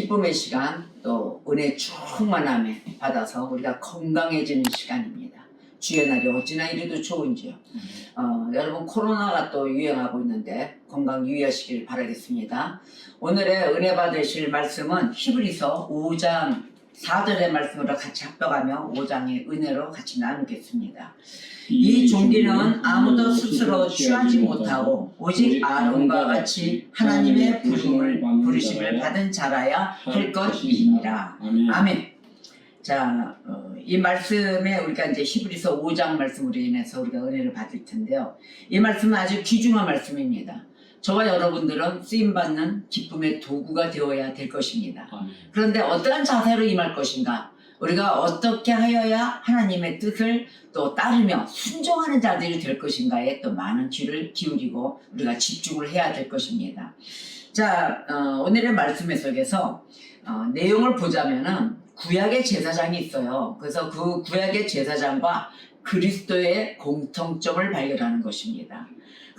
기쁨의 시간 또 은혜 충만함에 받아서 우리가 건강해지는 시간입니다. 주의 날이 어찌나 이래도 좋은지요. 어, 여러분 코로나가 또 유행하고 있는데 건강 유의하시길 바라겠습니다. 오늘의 은혜 받으실 말씀은 히브리서 5장 4절의 말씀으로 같이 합독하며 5장의 은혜로 같이 나누겠습니다. 이 종기는 아무도 스스로 취하지 못하고 오직 아론과 같이 하나님의 부름을 부르심을 받은 자라야 할 것이니라. 아멘. 자, 어, 이 말씀에 우리가 이제 히브리서 5장 말씀으로 인해서 우리가 은혜를 받을 텐데요. 이 말씀은 아주 귀중한 말씀입니다. 저와 여러분들은 쓰임받는 기쁨의 도구가 되어야 될 것입니다. 그런데 어떠한 자세로 임할 것인가? 우리가 어떻게 하여야 하나님의 뜻을 또 따르며 순종하는 자들이 될 것인가에 또 많은 귀를 기울이고 우리가 집중을 해야 될 것입니다. 자, 어, 오늘의 말씀 속에서 어, 내용을 보자면은 구약의 제사장이 있어요. 그래서 그 구약의 제사장과 그리스도의 공통점을 발견하는 것입니다.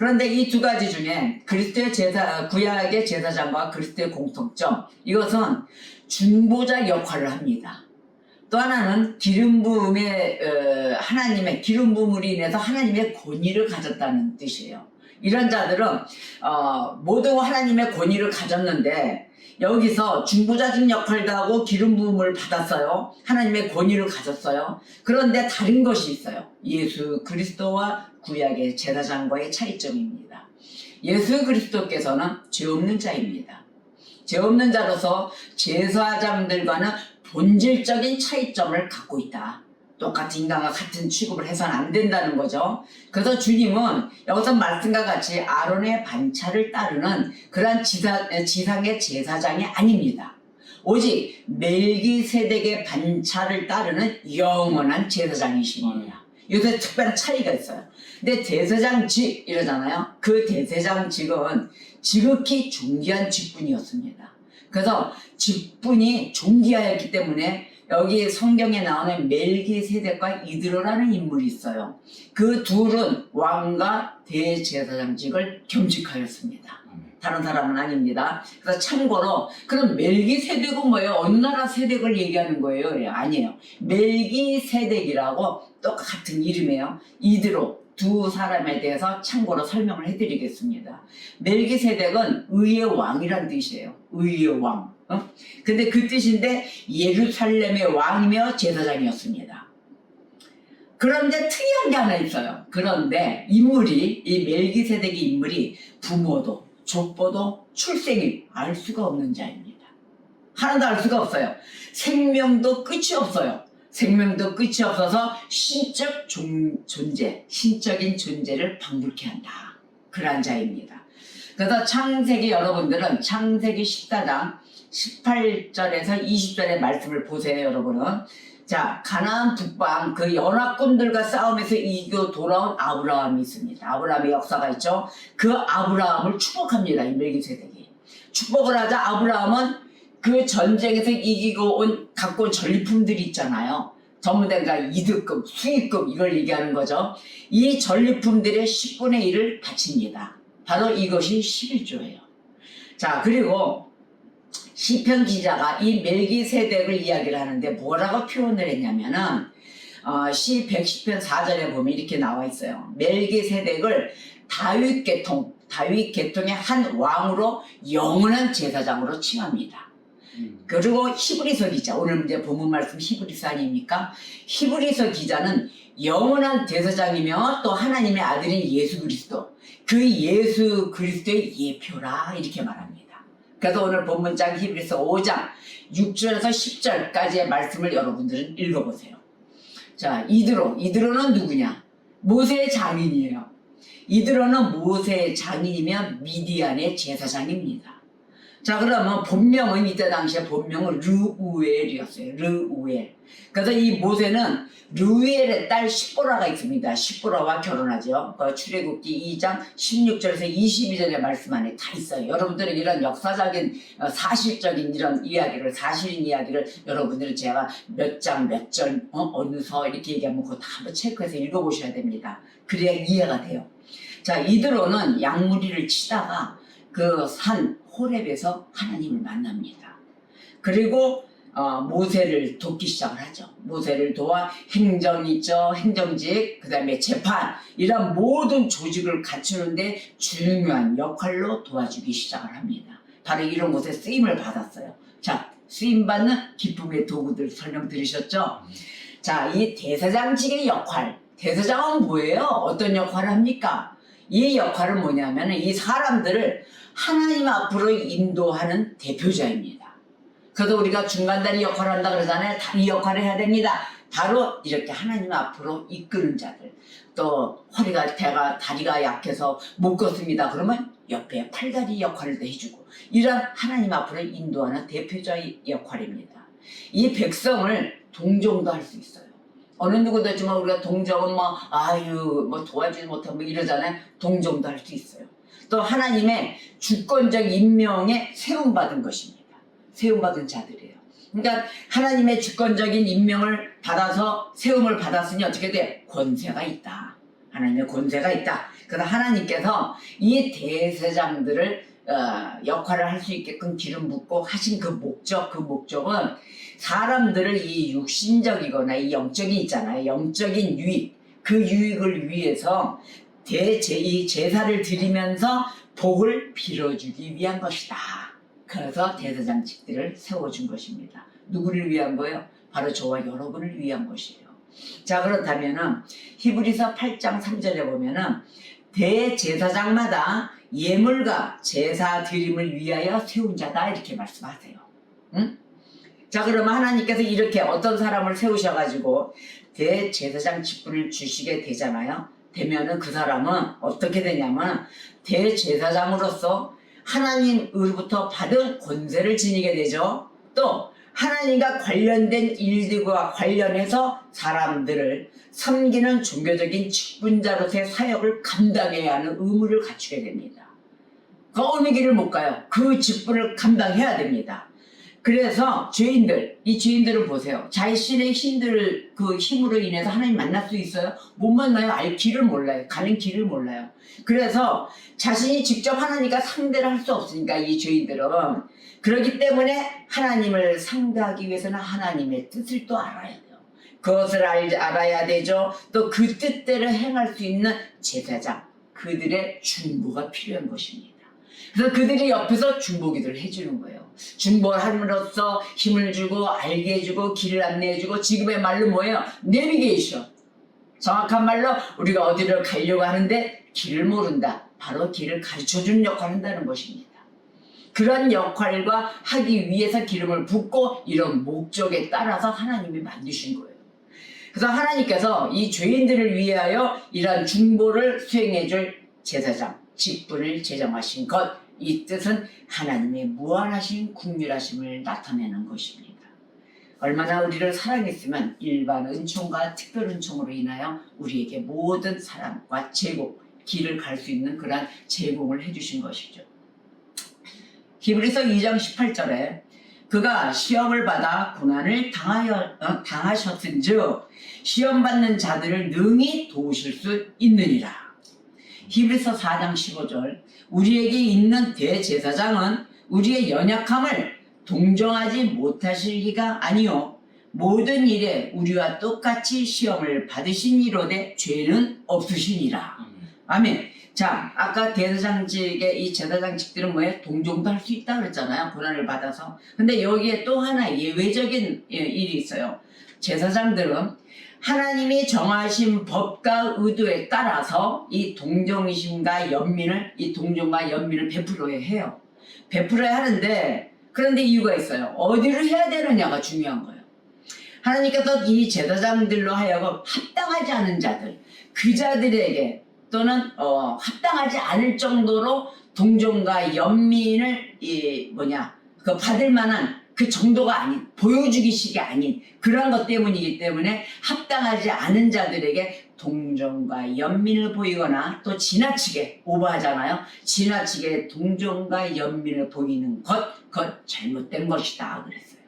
그런데 이 두 가지 중에 그리스도의 제사, 구약의 제사장과 그리스도의 공통점, 이것은 중보자 역할을 합니다. 또 하나는 기름 부음의 어, 하나님의 기름 부음으로 인해서 하나님의 권위를 가졌다는 뜻이에요. 이런 자들은 어, 모두 하나님의 권위를 가졌는데 여기서 중보자적 역할도 하고 기름 부음을 받았어요. 하나님의 권위를 가졌어요. 그런데 다른 것이 있어요. 예수 그리스도와 구약의 제사장과의 차이점입니다. 예수 그리스도께서는 죄 없는 자입니다. 죄 없는 자로서 제사장들과는 본질적인 차이점을 갖고 있다. 똑같은 인간과 같은 취급을 해서는 안 된다는 거죠. 그래서 주님은 여기서 말씀과 같이 아론의 반차를 따르는 그러한 지사, 지상의 제사장이 아닙니다. 오직 멜기세덱의 반차를 따르는 영원한 제사장이십니다. 요새 특별한 차이가 있어요. 근데 대제장직 이러잖아요. 그 대제장직은 지극히 존귀한 직분이었습니다. 그래서 직분이 존귀하였기 때문에 여기 성경에 나오는 멜기세덱과 이드로라는 인물이 있어요. 그 둘은 왕과 대제사장직을 겸직하였습니다. 다른 사람은 아닙니다. 그래서 참고로 그럼 멜기세덱은 뭐예요? 어느 나라 세덱을 얘기하는 거예요? 예, 아니에요. 멜기세덱이라고 똑같은 이름이에요. 이드로 두 사람에 대해서 참고로 설명을 해드리겠습니다. 멜기세덱은 의의 왕이란 뜻이에요. 의의 왕. 어? 근데 그 뜻인데 예루살렘의 왕이며 제사장이었습니다. 그런데 특이한 게 하나 있어요. 그런데 인물이 이 멜기세덱의 인물이 부모도 족보도 출생이 알 수가 없는 자입니다. 하나도 알 수가 없어요. 생명도 끝이 없어요. 생명도 끝이 없어서 신적 존, 존재, 신적인 존재를 방불케 한다. 그러한 자입니다. 그래서 창세기 여러분들은 창세기 14장 18절에서 20절의 말씀을 보세요, 여러분은. 자, 가나안 북방 그 연합군들과 싸움에서 이겨 돌아온 아브라함이 있습니다. 아브라함의 역사가 있죠. 그 아브라함을 축복합니다. 이 멜기세덱이. 축복을 하자 아브라함은 그 전쟁에서 이기고 온 갖고 온 전리품들이 있잖아요. 전문대가 이득금, 수익금 이걸 얘기하는 거죠. 이 전리품들의 10분의 1을 바칩니다. 바로 이것이 11조예요. 자, 그리고 시편 기자가 이 멜기세덱을 이야기를 하는데 뭐라고 표현을 했냐면은 어, 시 110편 4절에 보면 이렇게 나와 있어요. 멜기세덱을 다윗 계통, 다윗 계통의 한 왕으로 영원한 제사장으로 칭합니다. 음. 그리고 히브리서 기자, 오늘 이제 본문 말씀 히브리서 아닙니까? 히브리서 기자는 영원한 대사장이며 또 하나님의 아들인 예수 그리스도, 그 예수 그리스도의 예표라 이렇게 말합니다. 그래서 오늘 본문장 히브리서 5장 6절에서 10절까지의 말씀을 여러분들은 읽어보세요. 자, 이드로, 이드로는 누구냐? 모세의 장인이에요. 이드로는 모세의 장인이며 미디안의 제사장입니다. 자 그러면 본명은 이때 당시에 본명은 르우엘이었어요. 르우엘. 그래서 이 모세는 르우엘의 딸 시보라가 있습니다. 시보라와 결혼하죠. 그 출애굽기 2장 16절에서 22절의 말씀 안에 다 있어요. 여러분들은 이런 역사적인 어, 사실적인 이런 이야기를 사실인 이야기를 여러분들은 제가 몇 장 몇절 어, 느서 이렇게 얘기하면 그거 다 한번 체크해서 읽어보셔야 됩니다. 그래야 이해가 돼요. 자 이드로는 양무리를 치다가 그 산 호렙에서 하나님을 만납니다. 그리고 어, 모세를 돕기 시작을 하죠. 모세를 도와 행정 있죠, 행정직, 그 다음에 재판 이런 모든 조직을 갖추는데 중요한 역할로 도와주기 시작을 합니다. 바로 이런 곳에 쓰임을 받았어요. 자, 쓰임 받는 기쁨의 도구들 설명 들으셨죠? 자, 이 대사장직의 역할, 대사장은 뭐예요? 어떤 역할을 합니까? 이 역할은 뭐냐면 이 사람들을 하나님 앞으로 인도하는 대표자입니다. 그래도 우리가 중간다리 역할을 한다 그러잖아요. 다리 역할을 해야 됩니다. 바로 이렇게 하나님 앞으로 이끄는 자들. 또 허리가 대가 다리가 약해서 못 걷습니다. 그러면 옆에 팔다리 역할을 해주고 이런 하나님 앞으로 인도하는 대표자의 역할입니다. 이 백성을 동정도 할 수 있어요. 어느 누구도 했지만 우리가 동정은 뭐 아유 뭐 도와주지 못하고 뭐 이러잖아요. 동정도 할 수 있어요. 또 하나님의 주권적 임명에 세움받은 것입니다. 세움받은 자들이에요. 그러니까 하나님의 주권적인 임명을 받아서 세움을 받았으니 어떻게 돼? 권세가 있다. 하나님의 권세가 있다. 그래서 하나님께서 이 대세장들을 어, 역할을 할 수 있게끔 기름 붓고 하신 그 목적, 그 목적은 사람들을 이 육신적이거나 이 영적인 있잖아요. 영적인 유익, 그 유익을 위해서 대제, 이 제사를 드리면서 복을 빌어주기 위한 것이다. 그래서 대대장직들을 세워준 것입니다. 누구를 위한 거예요? 바로 저와 여러분을 위한 것이에요. 자 그렇다면은 히브리서 8장 3절에 보면 은 대제사장마다 예물과 제사 드림을 위하여 세운 자다 이렇게 말씀하세요. 응? 자 그러면 하나님께서 이렇게 어떤 사람을 세우셔가지고 대제사장 직분을 주시게 되잖아요. 되면은 그 사람은 어떻게 되냐면 대제사장으로서 하나님으로부터 받은 권세를 지니게 되죠. 또 하나님과 관련된 일들과 관련해서 사람들을 섬기는 종교적인 직분자로서의 사역을 감당해야 하는 의무를 갖추게 됩니다. 그 어느 길을 못 가요. 그 직분을 감당해야 됩니다. 그래서 죄인들, 이 죄인들을 보세요. 자신의 힘들, 그 힘으로 인해서 하나님 만날 수 있어요? 못 만나요. 알 길을 몰라요. 가는 길을 몰라요. 그래서 자신이 직접 하나님과 상대를 할 수 없으니까 이 죄인들은 그렇기 때문에 하나님을 상대하기 위해서는 하나님의 뜻을 또 알아야 돼요. 그것을 알, 알아야 되죠. 또 그 뜻대로 행할 수 있는 제사장, 그들의 중보가 필요한 것입니다. 그래서 그들이 옆에서 중보기도를 해주는 거예요. 중보함으로써 힘을 주고 알게 해주고 길을 안내해주고 지금의 말로 뭐예요? 내비게이션. 정확한 말로 우리가 어디를 가려고 하는데 길을 모른다. 바로 길을 가르쳐주는 역할을 한다는 것입니다. 그런 역할과 하기 위해서 기름을 붓고 이런 목적에 따라서 하나님이 만드신 거예요. 그래서 하나님께서 이 죄인들을 위하여 이러한 중보를 수행해줄 제사장, 직분을 제정하신 것, 이 뜻은 하나님의 무한하신 국률하심을 나타내는 것입니다. 얼마나 우리를 사랑했으면 일반 은총과 특별 은총으로 인하여 우리에게 모든 사랑과 제공, 길을 갈 수 있는 그러한 제공을 해주신 것이죠. 히브리서 2장 18절에 그가 시험을 받아 고난을 당하여, 어, 당하셨은즉 시험 받는 자들을 능히 도우실 수 있느니라. 히브리서 4장 15절 우리에게 있는 대제사장은 우리의 연약함을 동정하지 못하실 리가 아니요 모든 일에 우리와 똑같이 시험을 받으신 이로되 죄는 없으시니라. 아멘. 자, 아까 대사장직의 이 제사장직들은 뭐예요? 동정도 할 수 있다 그랬잖아요. 고난을 받아서. 근데 여기에 또 하나 예외적인 예, 일이 있어요. 제사장들은 하나님이 정하신 법과 의도에 따라서 이 동정심과 연민을, 이 동정과 연민을 베풀어야 해요. 베풀어야 하는데, 그런데 이유가 있어요. 어디를 해야 되느냐가 중요한 거예요. 하나님께서 이 제사장들로 하여금 합당하지 않은 자들, 그 자들에게 또는 어, 합당하지 않을 정도로 동정과 연민을 이 뭐냐 그 받을 만한 그 정도가 아닌 보여주기식이 아닌 그러한 것 때문이기 때문에 합당하지 않은 자들에게 동정과 연민을 보이거나 또 지나치게 오버하잖아요. 지나치게 동정과 연민을 보이는 것, 그것 잘못된 것이다 그랬어요.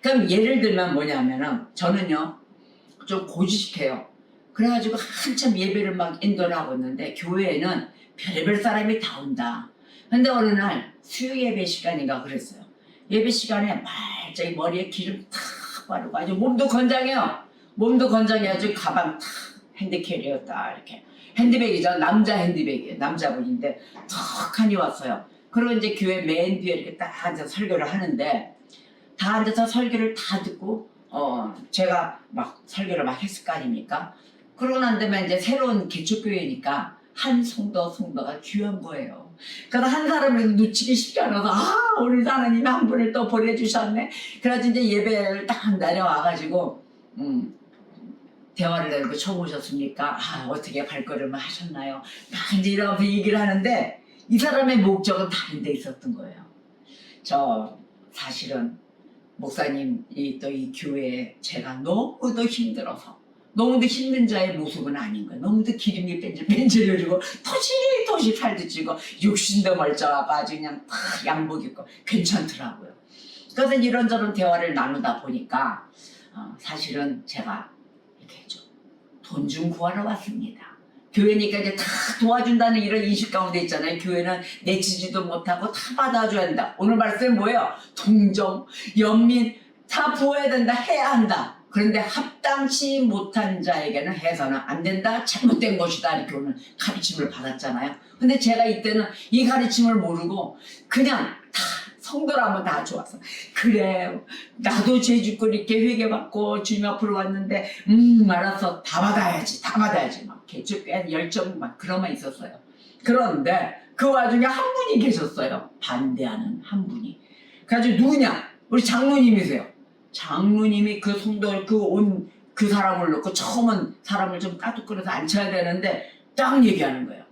그럼 예를 들면 뭐냐면은 저는요 좀 고지식해요. 그래가지고 한참 예배를 막 인도를 하고 있는데 교회에는 별의별 사람이 다 온다. 근데 어느 날 수요 예배 시간인가 그랬어요. 예배 시간에 말짝이 머리에 기름 탁 바르고 아주 몸도 건장해요. 몸도 건장해 아주 가방 탁 핸드캐리어 딱 이렇게 핸드백이죠. 남자 핸드백이에요. 남자분인데 턱하니 왔어요. 그리고 이제 교회 맨 뒤에 이렇게 딱 앉아서 설교를 하는데 다 앉아서 설교를 다 듣고 어 제가 막 설교를 막 했을 거 아닙니까? 그러고 난 다음에 이제 새로운 개척교회니까 한 성도 성도가 귀한 거예요. 그래서 한 사람을 놓치기 쉽지 않아서 아 오늘 하나님이 한 분을 또 보내주셨네. 그래서 이제 예배를 딱 다녀와가지고 음 대화를 나누고 처음 오셨습니까? 아 어떻게 발걸음을 하셨나요? 막 이제 이러면서 얘기를 하는데 이 사람의 목적은 다른 데 있었던 거예요. 저 사실은 목사님 이 또 이 교회에 제가 너무도 힘들어서 너무도 힘든 자의 모습은 아닌 거예요. 너무도 기름이 뺀질뺀질 흐르고 토시토시 살도 찌고 육신도 멀쩡하고 그냥 다 양복 입고 괜찮더라고요. 그래서 이런저런 대화를 나누다 보니까 어, 사실은 제가 이렇게 좀 돈 좀 구하러 왔습니다. 교회니까 이제 다 도와준다는 이런 인식 가운데 있잖아요. 교회는 내치지도 못하고 다 받아줘야 된다. 오늘 말씀 뭐예요? 동정, 연민 다 부어야 된다. 해야 한다. 그런데 합당치 못한 자에게는 해서는 안 된다. 잘못된 것이다. 이렇게 오늘 가르침을 받았잖아요. 근데 제가 이때는 이 가르침을 모르고 그냥 다 성도라면 다 좋아서 그래 나도 죄 짓고 이렇게 회개받고 주님 앞으로 왔는데 음 알았어 다 받아야지 다 받아야지 막 개척한 열정 막 그런만 있었어요 그런데 그 와중에 한 분이 계셨어요 반대하는 한 분이 그래가지고 누구냐 우리 장로님이세요 장로님이 그 성도를 그 온 그 사람을 놓고 처음은 사람을 좀 까뚝거려서 앉혀야 되는데 딱 얘기하는 거예요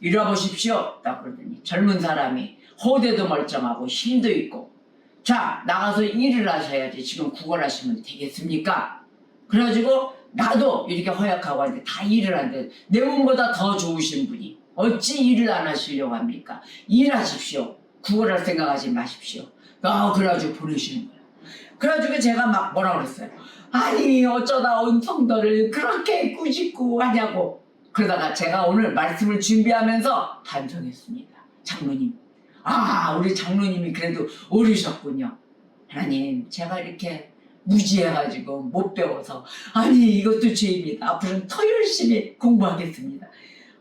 이러보십시오 딱 그러더니 젊은 사람이 호대도 멀쩡하고 힘도 있고 자 나가서 일을 하셔야지 지금 구걸하시면 되겠습니까? 그래가지고 나도 이렇게 허약하고 하는데 다 일을 하는데 내 몸보다 더 좋으신 분이 어찌 일을 안 하시려고 합니까? 일하십시오. 구걸할 생각하지 마십시오. 아 그래가지고 보내시는 거예요. 그래가지고 제가 막 뭐라 그랬어요. 아니 어쩌다 온 성도를 그렇게 꾸짖고 하냐고 그러다가 제가 오늘 말씀을 준비하면서 반성했습니다. 장로님 아, 우리 장로님이 그래도 어리셨군요. 하나님, 제가 이렇게 무지해가지고 못 배워서 아니 이것도 죄입니다. 앞으로는 더 열심히 공부하겠습니다.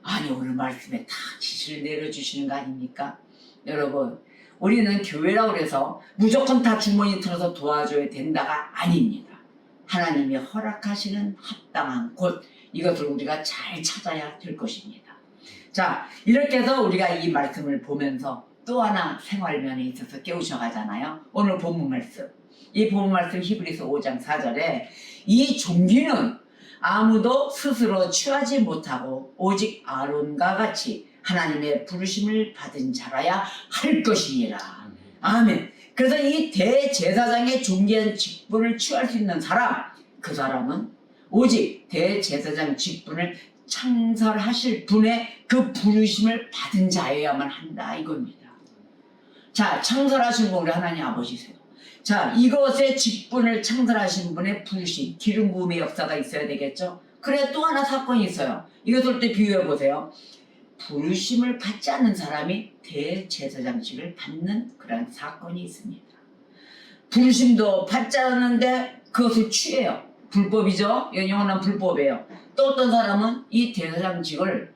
아니 오늘 말씀에 다 지시를 내려주시는 거 아닙니까? 여러분 우리는 교회라고 그래서 무조건 다 주머니 틀어서 도와줘야 된다가 아닙니다. 하나님이 허락하시는 합당한 곳 이것을 우리가 잘 찾아야 될 것입니다. 자 이렇게 해서 우리가 이 말씀을 보면서 또 하나 생활면에 있어서 깨우쳐가잖아요. 오늘 본문 말씀. 이 본문 말씀 히브리서 5장 4절에 이 종기는 아무도 스스로 취하지 못하고 오직 아론과 같이 하나님의 부르심을 받은 자라야 할 것이니라. 아멘. 그래서 이 대제사장의 존귀한 직분을 취할 수 있는 사람, 그 사람은 오직 대제사장 직분을 창설하실 분의 그 부르심을 받은 자여야만 한다 이겁니다. 자, 창설하신 분 우리 하나님 아버지세요. 자, 이것의 직분을 창설하신 분의 부르심, 기름 부음의 역사가 있어야 되겠죠? 그래 또 하나 사건이 있어요. 이것을 또 비유해 보세요. 부르심을 받지 않는 사람이 대제사장직을 받는 그런 사건이 있습니다. 부르심도 받지 않았는데 그것을 취해요. 불법이죠? 영원한 불법이에요. 또 어떤 사람은 이 대제사장직을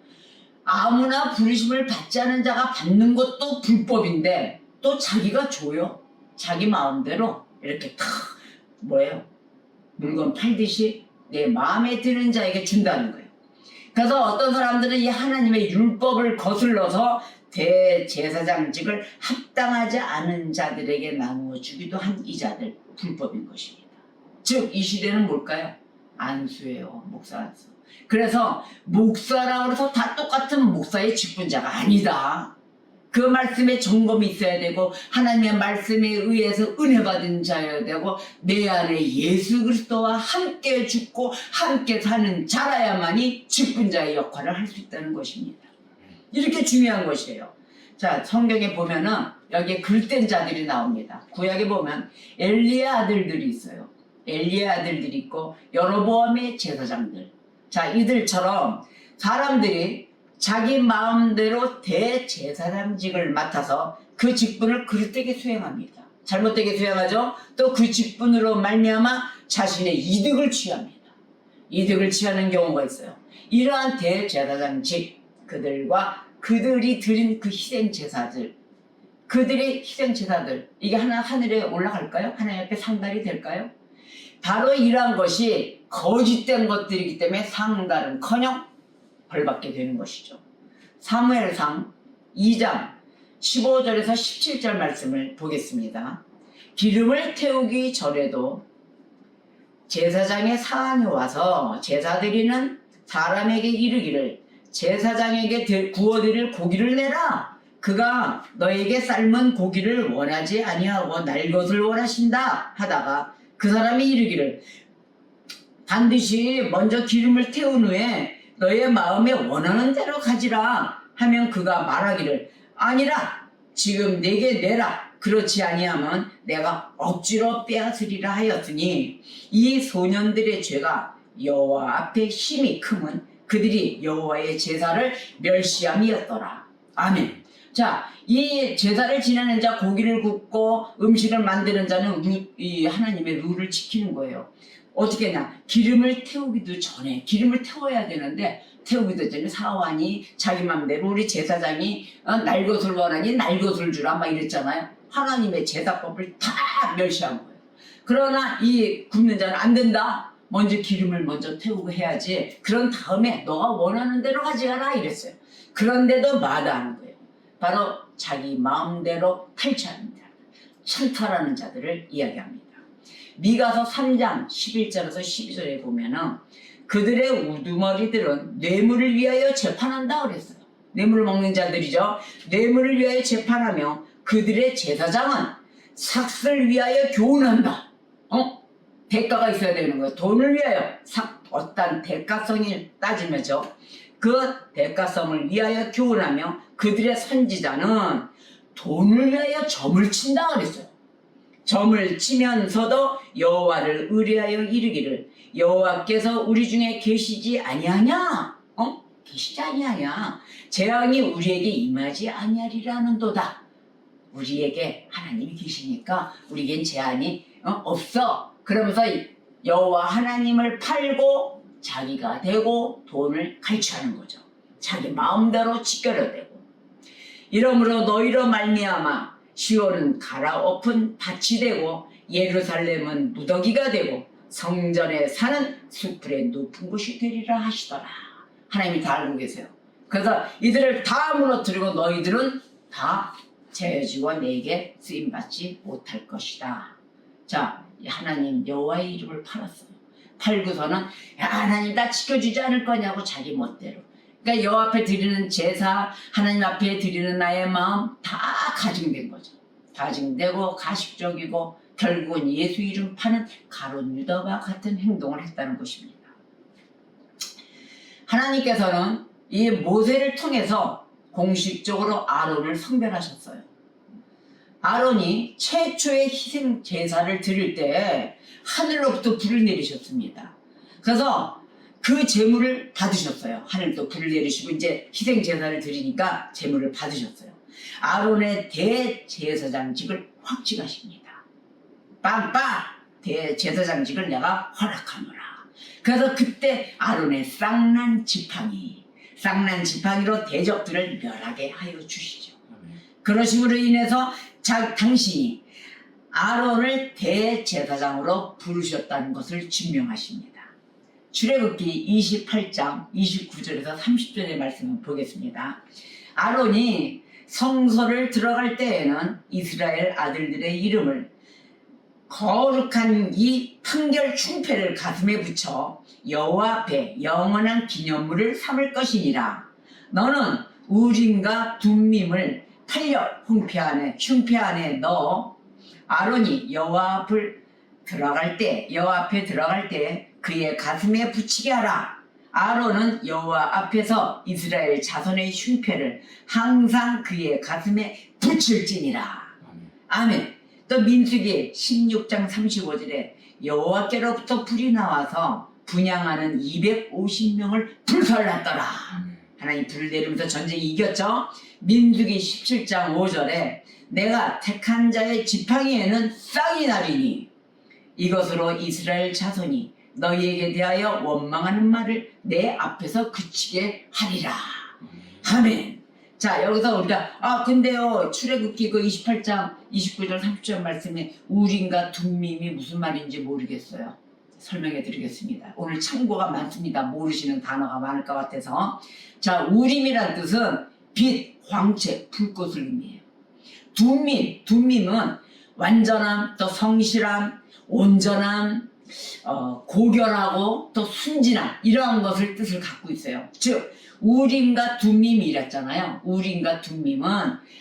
아무나 부르심을 받지 않은 자가 받는 것도 불법인데 또 자기가 줘요. 자기 마음대로 이렇게 탁 뭐예요? 물건 팔듯이 내 마음에 드는 자에게 준다는 거예요. 그래서 어떤 사람들은 이 하나님의 율법을 거슬러서 대제사장직을 합당하지 않은 자들에게 나누어 주기도 한 이 자들 불법인 것입니다. 즉 이 시대는 뭘까요? 안수예요. 목사 안수. 그래서 목사라고 해서 다 똑같은 목사의 직분자가 아니다. 그 말씀에 점검이 있어야 되고 하나님의 말씀에 의해서 은혜 받은 자여야 되고 내 안에 예수 그리스도와 함께 죽고 함께 사는 자라야만이 직분 자의 역할을 할 수 있다는 것입니다. 이렇게 중요한 것이에요. 자 성경에 보면은 여기에 글된 자들이 나옵니다. 구약에 보면 엘리의 아들들이 있어요. 엘리의 아들들이 있고 여로보암의 제사장들. 자 이들처럼 사람들이 자기 마음대로 대제사장직을 맡아서 그 직분을 그릇되게 수행합니다. 잘못되게 수행하죠. 또 그 직분으로 말미암아 자신의 이득을 취합니다. 이득을 취하는 경우가 있어요. 이러한 대제사장직 그들과 그들이 드린 그 희생 제사들, 그들의 희생 제사들 이게 하나 하늘에 올라갈까요? 하나님 앞에 상달이 될까요? 바로 이러한 것이 거짓된 것들이기 때문에 상달은커녕 벌받게 되는 것이죠. 사무엘상 2장 15절에서 17절 말씀을 보겠습니다. 기름을 태우기 전에도 제사장의 사안이 와서 제사 드리는 사람에게 이르기를 제사장에게 드- 구워드릴 고기를 내라. 그가 너에게 삶은 고기를 원하지 아니하고 날 것을 원하신다 하다가 그 사람이 이르기를 반드시 먼저 기름을 태운 후에 너의 마음에 원하는 대로 가지라 하면 그가 말하기를 아니라 지금 내게 내라. 그렇지 아니하면 내가 억지로 빼앗으리라 하였으니 이 소년들의 죄가 여호와 앞에 힘이 크면 그들이 여호와의 제사를 멸시함이었더라. 아멘. 자 이 제사를 지내는 자 고기를 굽고 음식을 만드는 자는 루- 이 하나님의 룰을 지키는 거예요 어떻게 냐? 기름을 태우기도 전에 기름을 태워야 되는데 태우기도 전에 사환이 자기 맘대로 우리 제사장이 어, 날 것을 원하니 날 것을 주라 막 이랬잖아요. 하나님의 제사법을 다 멸시한 거예요. 그러나 이 굽는 자는 안 된다. 먼저 기름을 먼저 태우고 해야지. 그런 다음에 너가 원하는 대로 가져가라 이랬어요. 그런데도 마다하는 거예요. 바로 자기 마음대로 탈취하는 자 찬탈하는 자들을 이야기합니다 미가서 3장 11절에서 12절에 보면은 그들의 우두머리들은 뇌물을 위하여 재판한다 그랬어요. 뇌물을 먹는 자들이죠. 뇌물을 위하여 재판하며 그들의 제사장은 삭슬 위하여 교훈한다. 어? 대가가 있어야 되는 거예요. 돈을 위하여 삭, 어떤 대가성을 따지면서 그 대가성을 위하여 교훈하며 그들의 선지자는 돈을 위하여 점을 친다 그랬어요. 점을 치면서도 여호와를 의뢰하여 이르기를 여호와께서 우리 중에 계시지 아니하냐? 어? 계시지 아니하냐? 재앙이 우리에게 임하지 아니하리라는도다. 우리에게 하나님이 계시니까 우리에겐 재앙이 어? 없어. 그러면서 여호와 하나님을 팔고 자기가 되고 돈을 갈취하는 거죠. 자기 마음대로 지켜려대고 이러므로 너희로 말미암아 시온은 갈아엎은 밭이 되고 예루살렘은 무더기가 되고 성전에 사는 수풀의 높은 곳이 되리라 하시더라. 하나님이 다 알고 계세요. 그래서 이들을 다 무너뜨리고 너희들은 다 재어지고 내게 쓰임받지 못할 것이다. 자, 이 하나님 여호와의 이름을 팔았어요. 팔고서는 야, 하나님 나 지켜주지 않을 거냐고 자기 멋대로. 그러니까 여호와 앞에 드리는 제사, 하나님 앞에 드리는 나의 마음 다 가증된 거죠. 가증되고 가식적이고 결국은 예수 이름 파는 가론 유다와 같은 행동을 했다는 것입니다. 하나님께서는 이 모세를 통해서 공식적으로 아론을 성별하셨어요. 아론이 최초의 희생 제사를 드릴 때 하늘로부터 불을 내리셨습니다. 그래서 그 제물을 받으셨어요. 하늘도 불을 내리시고 이제 희생 제사를 드리니까 제물을 받으셨어요. 아론의 대제사장직을 확증하십니다. 빵빵 대제사장직을 내가 허락하노라. 그래서 그때 아론의 쌍난 지팡이, 쌍난 지팡이로 대적들을 멸하게 하여 주시죠. 그러심으로 인해서 자, 당신이 아론을 대제사장으로 부르셨다는 것을 증명하십니다. 출애굽기 28장 29절에서 30절의 말씀을 보겠습니다. 아론이 성소를 들어갈 때에는 이스라엘 아들들의 이름을 거룩한 이 판결 충패를 가슴에 붙여 여호와 앞에 영원한 기념물을 삼을 것이니라. 너는 우림과 둠밈을 팔력 홍패 안에 흉패 안에 넣어 아론이 여호와 앞을 들어갈 때 여호와 앞에 들어갈 때 그의 가슴에 붙이게 하라. 아론은 여호와 앞에서 이스라엘 자손의 흉패를 항상 그의 가슴에 붙일지니라. 아멘. 또 민수기 16장 35절에 여호와께로부터 불이 나와서 분양하는 250명을 불살랐더라. 하나님 불을 내리면서 전쟁이 이겼죠. 민수기 17장 5절에 내가 택한 자의 지팡이에는 쌍이 나리니 이것으로 이스라엘 자손이 너희에게 대하여 원망하는 말을 내 앞에서 그치게 하리라. 아멘. 자 여기서 우리가 아 근데요 출애굽기 그 28장 29절 30절 말씀에 우린과 둠밈이 무슨 말인지 모르겠어요. 설명해 드리겠습니다. 오늘 참고가 많습니다. 모르시는 단어가 많을 것 같아서 자 우림이란 뜻은 빛, 광채, 불꽃을 의미해요. 둠밈, 둠밈은 완전함, 또 성실함, 온전함, 어, 고결하고 또 순진함 이러한 것을 뜻을 갖고 있어요. 즉 우림과 둠밈이랬잖아요. 우림과 둠밈은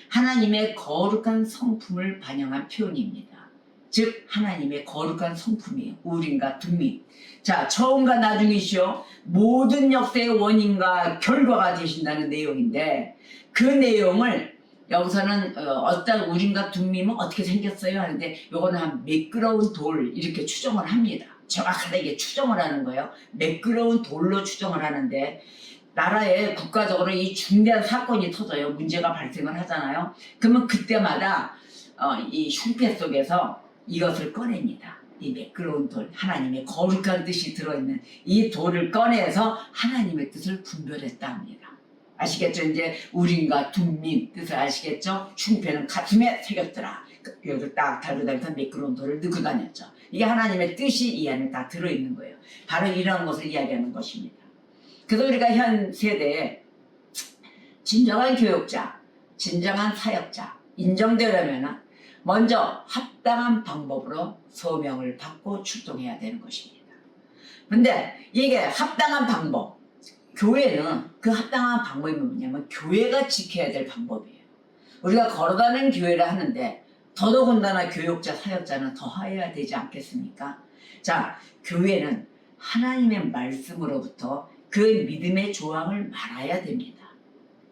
하나님의 거룩한 성품을 반영한 표현입니다. 즉 하나님의 거룩한 성품이에요. 우림과 둠밈. 자 처음과 나중이시오 모든 역사의 원인과 결과가 되신다는 내용인데 그 내용을 여기서는 어, 떤 우림과 둠밈은 어떻게 생겼어요 하는데 요거는 한 매끄러운 돌 이렇게 추정을 합니다. 정확하게 추정을 하는 거예요. 매끄러운 돌로 추정을 하는데 나라에 국가적으로 이 중대한 사건이 터져요. 문제가 발생을 하잖아요. 그러면 그때마다 어, 이 흉패 속에서 이것을 꺼냅니다. 이 매끄러운 돌, 하나님의 거룩한 뜻이 들어있는 이 돌을 꺼내서 하나님의 뜻을 분별했다 합니다. 아시겠죠? 이제 우린과 둠민 뜻을 아시겠죠? 흉패는 가슴에 새겼더라. 그, 여기 딱 달고 다니면서 매끄러운 돌을 넣고 다녔죠. 이게 하나님의 뜻이 이 안에 다 들어있는 거예요. 바로 이런 것을 이야기하는 것입니다. 그래서 우리가 현 세대에 진정한 교육자, 진정한 사역자 인정되려면 먼저 합당한 방법으로 소명을 받고 출동해야 되는 것입니다. 근데 이게 합당한 방법, 교회는 그 합당한 방법이 뭐냐면 교회가 지켜야 될 방법이에요. 우리가 걸어가는 교회를 하는데 더더군다나 교육자, 사역자는 더 하여야 되지 않겠습니까? 자, 교회는 하나님의 말씀으로부터 그 믿음의 조항을 말아야 됩니다.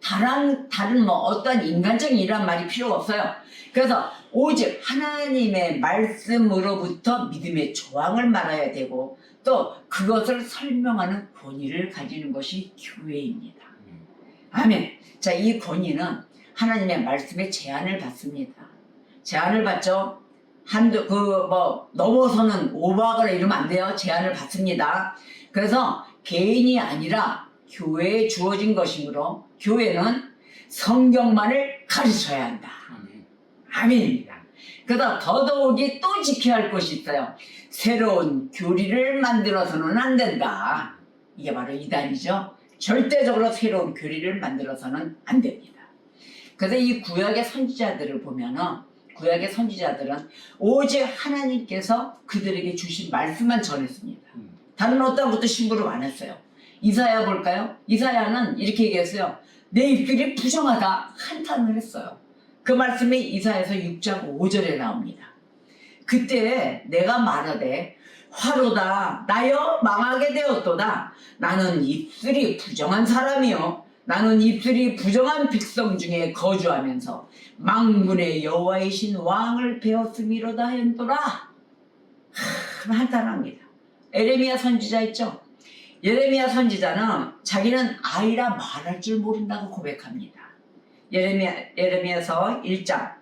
다른, 다른 뭐 어떤 인간적인 이란 말이 필요가 없어요. 그래서 오직 하나님의 말씀으로부터 믿음의 조항을 말아야 되고 또 그것을 설명하는 권위를 가지는 것이 교회입니다. 아멘. 자, 이 권위는 하나님의 말씀에 제한을 받습니다. 제한을 받죠. 한두 그 뭐 넘어서는 오버하거나 이러면 안 돼요. 제한을 받습니다. 그래서 개인이 아니라 교회에 주어진 것이므로 교회는 성경만을 가르쳐야 한다. 아멘입니다. 그러다 더더욱이 또 지켜야 할 것이 있어요. 새로운 교리를 만들어서는 안 된다. 이게 바로 이단이죠. 절대적으로 새로운 교리를 만들어서는 안 됩니다. 그래서 이 구약의 선지자들을 보면은 구약의 선지자들은 오직 하나님께서 그들에게 주신 말씀만 전했습니다. 다른 어떤 것도 신부를 안 했어요. 이사야 볼까요? 이사야는 이렇게 얘기했어요. 내 입술이 부정하다 한탄을 했어요. 그 말씀이 이사야서 6장 5절에 나옵니다. 그때 내가 말하되 화로다 나여 망하게 되었도다. 나는 입술이 부정한 사람이요. 나는 입술이 부정한 백성 중에 거주하면서 망군의 여호와이신 왕을 배웠음이로다 하, 한탄합니다. 에레미야 선지자 있죠? 예레미야 선지자는 자기는 아이라 말할 줄 모른다고 고백합니다 예레미야, 예레미야 서 1장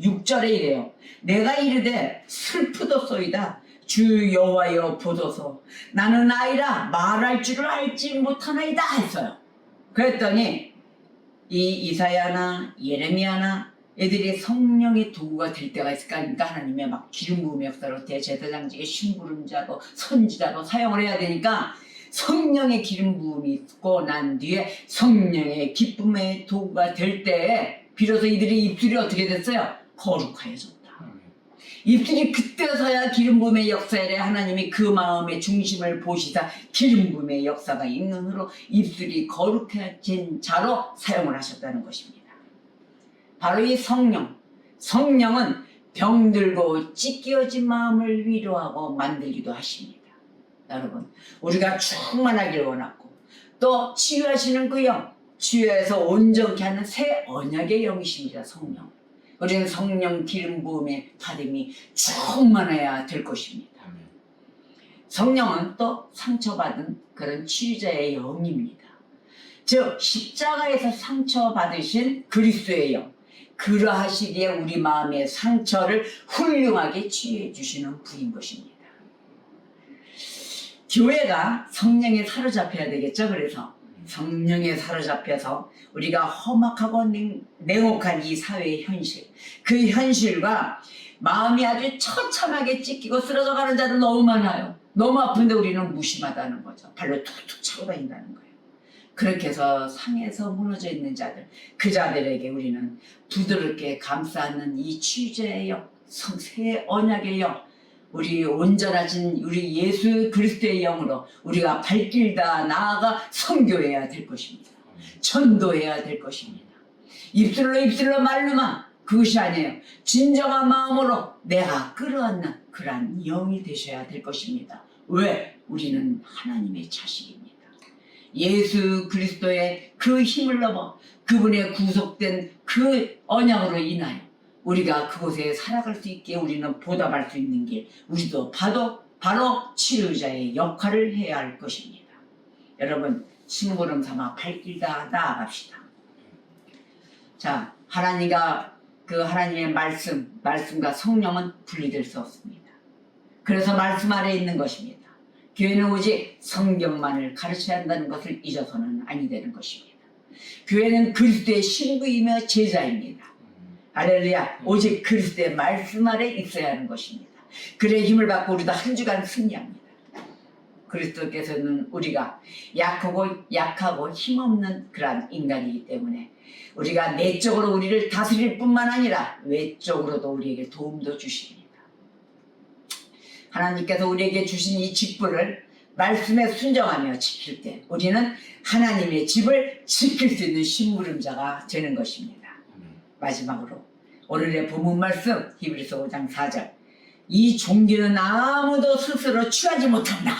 6절에 이래요. 내가 이르되 슬프도소이다. 주 여호와여 보소서. 나는 아이라 말할 줄을 알지 못하나이다 했어요. 그랬더니 이 이사야나 예레미야나 애들이 성령의 도구가 될 때가 있을까 하니까 하나님의 막 기름 부음의 역사로 대제사장직의 심부름자로 선지자로 사용을 해야 되니까 성령의 기름 부음이 있고 난 뒤에 성령의 기쁨의 도구가 될 때에 비로소 이들의 입술이 어떻게 됐어요? 거룩하여졌다. 입술이 그때서야 기름 부음의 역사에 하나님이 그 마음의 중심을 보시다 기름 부음의 역사가 있는 후로 입술이 거룩해진 자로 사용을 하셨다는 것입니다. 바로 이 성령, 성령은 병들고 찢겨진 마음을 위로하고 만들기도 하십니다. 여러분, 우리가 충만하길 원하고 또 치유하시는 그 영, 치유해서 온전케 하는 새 언약의 영이십니다. 성령. 우리는 성령 기름 부음의 받음이 충만해야 될 것입니다. 성령은 또 상처받은 그런 치유자의 영입니다. 즉 십자가에서 상처받으신 그리스도의 영 그러하시기에 우리 마음의 상처를 훌륭하게 치유해 주시는 분인 것입니다. 교회가 성령에 사로잡혀야 되겠죠. 그래서 성령에 사로잡혀서 우리가 험악하고 냉, 냉혹한 이 사회의 현실 그 현실과 마음이 아주 처참하게 찢기고 쓰러져 가는 자들 너무 많아요. 너무 아픈데 우리는 무심하다는 거죠. 발로 툭툭 차고 다닌다는 거예요. 그렇게 해서 상에서 무너져 있는 자들, 그 자들에게 우리는 부드럽게 감싸는 이 치유제의 영, 성새 언약의 영, 우리 온전하신 우리 예수 그리스도의 영으로 우리가 발길다 나아가 선교해야 될 것입니다. 전도해야 될 것입니다. 입술로 입술로 말로만 그것이 아니에요. 진정한 마음으로 내가 끌어안는 그러한 영이 되셔야 될 것입니다. 왜? 우리는 하나님의 자식입니다. 예수 그리스도의 그 힘을 넘어 그분의 구속된 그 언약으로 인하여 우리가 그곳에 살아갈 수 있게 우리는 보답할 수 있는 길 우리도 바로 바로 치료자의 역할을 해야 할 것입니다. 여러분 심부름 삼아 발길다 나아갑시다. 자 하나님과 그 하나님의 말씀 말씀과 성령은 분리될 수 없습니다. 그래서 말씀 아래 있는 것입니다. 교회는 오직 성경만을 가르쳐야 한다는 것을 잊어서는 아니 되는 것입니다. 교회는 그리스도의 신부이며 제자입니다. 할렐루야. 오직 그리스도의 말씀 아래 있어야 하는 것입니다. 그래 힘을 받고 우리도 한 주간 승리합니다. 그리스도께서는 우리가 약하고 약하고 힘없는 그러한 인간이기 때문에 우리가 내적으로 우리를 다스릴 뿐만 아니라 외적으로도 우리에게 도움도 주십니다. 하나님께서 우리에게 주신 이 직분을 말씀에 순정하며 지킬 때 우리는 하나님의 집을 지킬 수 있는 심부름자가 되는 것입니다. 마지막으로 오늘의 본문 말씀 히브리서 5장 4절 이 종기는 아무도 스스로 취하지 못한다.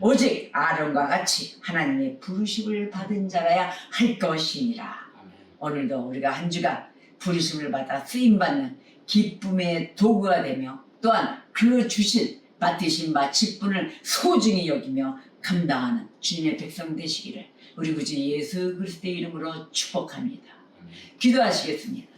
오직 아론과 같이 하나님의 부르심을 받은 자라야 할 것이니라. 오늘도 우리가 한 주간 부르심을 받아 쓰임받는 기쁨의 도구가 되며 또한 그 주신 맡으신 바 직분을 소중히 여기며 감당하는 주님의 백성 되시기를 우리 구주 예수 그리스도의 이름으로 축복합니다. 기도하시겠습니다.